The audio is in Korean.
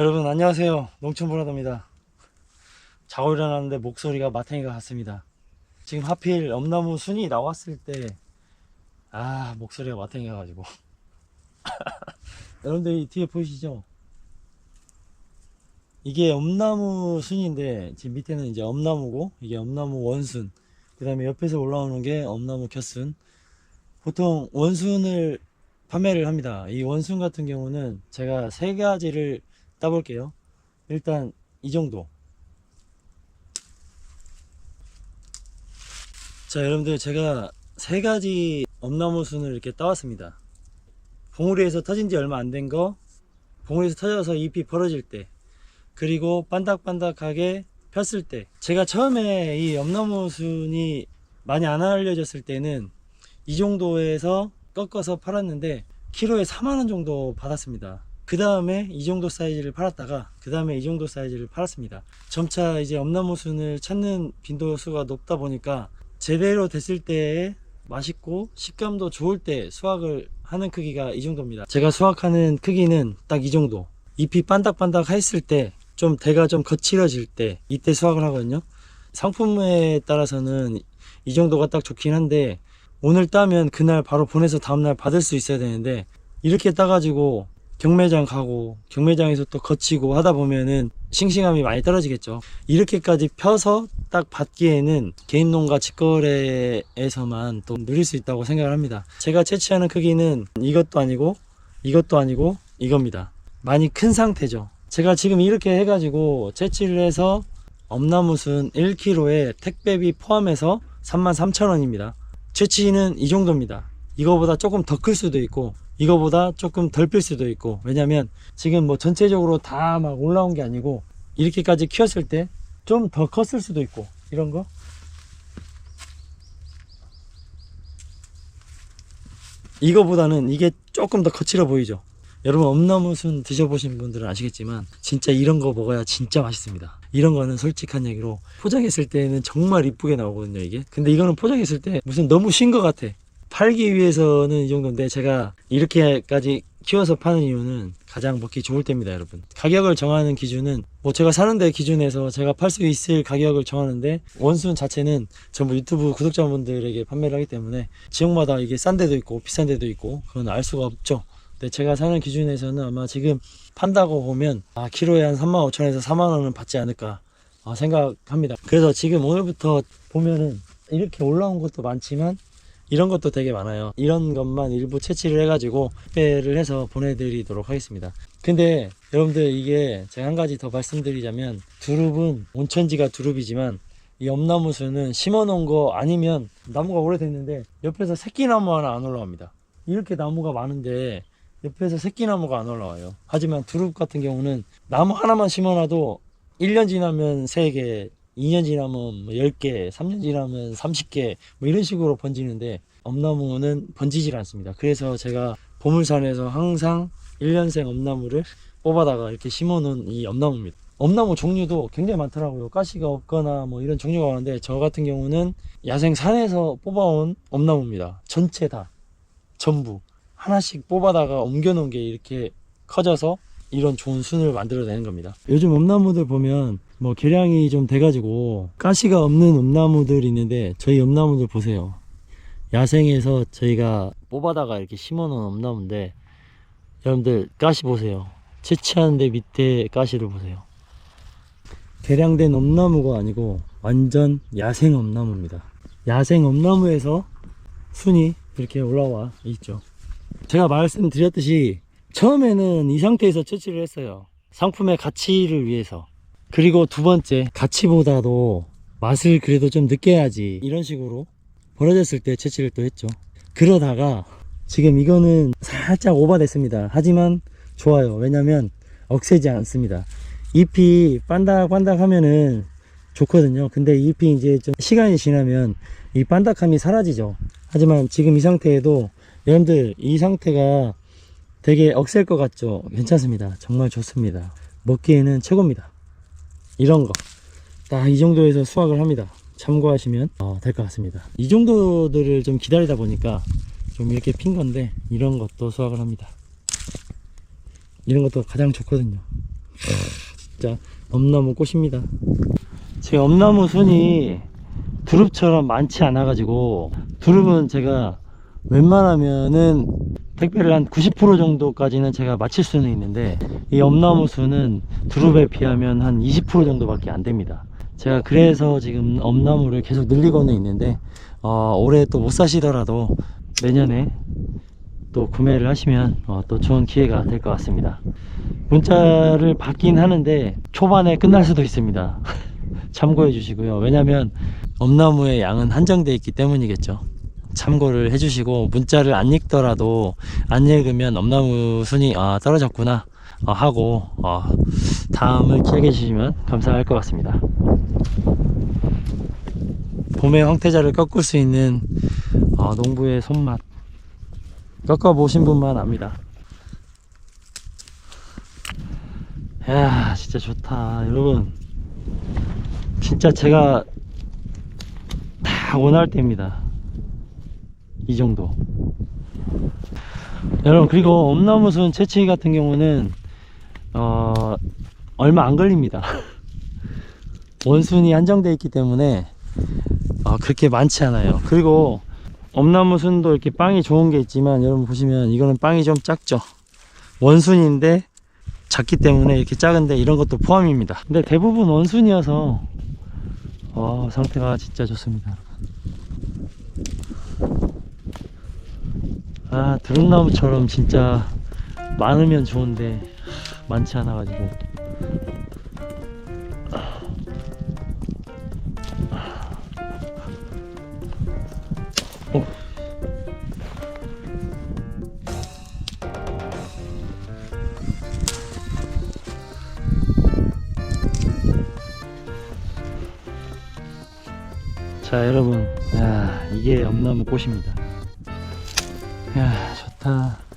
여러분 안녕하세요. 농촌브라더입니다. 자고 일어났는데 목소리가 마탱이가 같습니다. 지금 하필 엄나무 순이 나왔을 때 아 목소리가 마탱이가 가지고. 여러분들 이 뒤에 보이시죠? 이게 엄나무 순인데 지금 밑에는 이제 엄나무고 이게 엄나무 원순. 그 다음에 옆에서 올라오는 게 엄나무 켜순. 보통 원순을 판매를 합니다. 이 원순 같은 경우는 제가 세 가지를 따볼게요. 일단 이 정도. 자, 여러분들 제가 세 가지 엄나무 순을 이렇게 따왔습니다. 봉우리에서 터진 지 얼마 안 된 거, 봉우리에서 터져서 잎이 벌어질 때, 그리고 반닥반닥하게 폈을 때. 제가 처음에 이 엄나무 순이 많이 안 알려졌을 때는 이 정도에서 꺾어서 팔았는데 키로에 4만원 정도 받았습니다. 그 다음에 이 정도 사이즈를 팔았다가 그 다음에 이 정도 사이즈를 팔았습니다. 점차 이제 엄나무순을 찾는 빈도수가 높다 보니까 제대로 됐을 때 맛있고 식감도 좋을 때 수확을 하는 크기가 이 정도입니다. 제가 수확하는 크기는 딱 이 정도. 잎이 반닥반닥 했을 때 좀 대가 좀 거칠어질 때 이때 수확을 하거든요. 상품에 따라서는 이 정도가 딱 좋긴 한데 오늘 따면 그날 바로 보내서 다음날 받을 수 있어야 되는데 이렇게 따가지고 경매장 가고 경매장에서 또 거치고 하다 보면은 싱싱함이 많이 떨어지겠죠. 이렇게까지 펴서 딱 받기에는 개인 농가 직거래에서만 또 누릴 수 있다고 생각을 합니다. 제가 채취하는 크기는 이것도 아니고 이것도 아니고 이겁니다. 많이 큰 상태죠. 제가 지금 이렇게 해가지고 채취를 해서 엄나무순 1kg에 택배비 포함해서 33,000원입니다. 채취는 이 정도입니다. 이거보다 조금 더 클 수도 있고 이거보다 조금 덜 필 수도 있고 왜냐면 지금 뭐 전체적으로 다 막 올라온 게 아니고 이렇게까지 키웠을 때 좀 더 컸을 수도 있고 이런 거? 이거보다는 이게 조금 더 거칠어 보이죠? 여러분 엄나무순 드셔보신 분들은 아시겠지만 진짜 이런 거 먹어야 진짜 맛있습니다. 이런 거는 솔직한 얘기로 포장했을 때는 정말 이쁘게 나오거든요 이게. 근데 이거는 포장했을 때 무슨 너무 쉰 것 같아 팔기 위해서는 이 정도인데 제가 이렇게까지 키워서 파는 이유는 가장 먹기 좋을 때입니다 여러분. 가격을 정하는 기준은 뭐 제가 사는데 기준에서 제가 팔 수 있을 가격을 정하는데 원순 자체는 전부 유튜브 구독자분들에게 판매를 하기 때문에 지역마다 이게 싼 데도 있고 비싼 데도 있고 그건 알 수가 없죠. 근데 제가 사는 기준에서는 아마 지금 판다고 보면 아 키로에 한 3만 5천에서 4만 원은 받지 않을까 아, 생각합니다. 그래서 지금 오늘부터 보면은 이렇게 올라온 것도 많지만 이런 것도 되게 많아요. 이런 것만 일부 채취를 해가지고 택배를 해서 보내드리도록 하겠습니다. 근데 여러분들 이게 제가 한 가지 더 말씀드리자면 두릅은 온천지가 두릅이지만 이 엄나무수는 심어놓은 거 아니면 나무가 오래됐는데 옆에서 새끼나무 하나 안 올라옵니다. 이렇게 나무가 많은데 옆에서 새끼나무가 안 올라와요. 하지만 두릅 같은 경우는 나무 하나만 심어놔도 1년 지나면 3개, 2년 지나면 뭐 10개, 3년 지나면 30개, 뭐 이런 식으로 번지는데, 엄나무는 번지질 않습니다. 그래서 제가 보물산에서 항상 1년생 엄나무를 뽑아다가 이렇게 심어 놓은 이 엄나무입니다. 엄나무 종류도 굉장히 많더라고요. 가시가 없거나 뭐 이런 종류가 많은데, 저 같은 경우는 야생 산에서 뽑아온 엄나무입니다. 전체 다. 전부. 하나씩 뽑아다가 옮겨 놓은 게 이렇게 커져서 이런 좋은 순을 만들어내는 겁니다. 요즘 엄나무들 보면 뭐 개량이 좀 돼가지고 가시가 없는 엄나무들 있는데 저희 엄나무들 보세요. 야생에서 저희가 뽑아다가 이렇게 심어놓은 엄나무인데 여러분들 가시 보세요. 채취하는데 밑에 가시를 보세요. 개량된 엄나무가 아니고 완전 야생 엄나무입니다. 야생 엄나무에서 순이 이렇게 올라와 있죠. 제가 말씀드렸듯이 처음에는 이 상태에서 채취를 했어요. 상품의 가치를 위해서. 그리고 두 번째, 가치보다도 맛을 그래도 좀 느껴야지. 이런 식으로 벌어졌을 때 채취를 또 했죠. 그러다가 지금 이거는 살짝 오버됐습니다. 하지만 좋아요. 왜냐면 억세지 않습니다. 잎이 반닥반닥 하면은 좋거든요. 근데 잎이 이제 좀 시간이 지나면 이 반닥함이 사라지죠. 하지만 지금 이 상태에도 여러분들 이 상태가 되게 억셀 것 같죠? 괜찮습니다. 정말 좋습니다. 먹기에는 최고입니다. 이런 거. 딱 이 정도에서 수확을 합니다. 참고하시면 어, 될것 같습니다. 이 정도들을 좀 기다리다 보니까 좀 이렇게 핀 건데 이런 것도 수확을 합니다. 이런 것도 가장 좋거든요. 진짜 엄나무 꽃입니다. 제 엄나무 순이 두릅처럼 많지 않아 가지고 두릅은 제가 웬만하면은 택배를 한 90% 정도까지는 제가 맞힐 수는 있는데 이 엄나무 수는 두릅에 비하면 한 20% 정도밖에 안 됩니다. 제가 그래서 지금 엄나무를 계속 늘리고는 있는데 어, 올해 또 못 사시더라도 내년에 또 구매를 하시면 어, 또 좋은 기회가 될 것 같습니다. 문자를 받긴 하는데 초반에 끝날 수도 있습니다. 참고해 주시고요. 왜냐면 엄나무의 양은 한정되어 있기 때문이겠죠. 참고를 해주시고 문자를 안 읽더라도 안 읽으면 엄나무 순이 아, 떨어졌구나 어, 하고 어, 다음을 기억해 주시면 감사할 것 같습니다. 봄의 황태자를 꺾을 수 있는 어, 농부의 손맛 꺾어 보신 분만 압니다. 야 진짜 좋다 여러분 진짜 제가 다 원할 때입니다 이 정도. 여러분 그리고 엄나무순 채취 같은 경우는 어 얼마 안 걸립니다. 원순이 한정되어 있기 때문에 어, 그렇게 많지 않아요. 그리고 엄나무순도 이렇게 빵이 좋은 게 있지만 여러분 보시면 이거는 빵이 좀 작죠? 원순인데 작기 때문에 이렇게 작은데 이런 것도 포함입니다. 근데 대부분 원순이어서 어, 상태가 진짜 좋습니다 아 드럼나무처럼 진짜 많으면 좋은데 많지 않아 가지고. 어. 자 여러분. 야 이게 엄나무 꽃입니다 야 좋다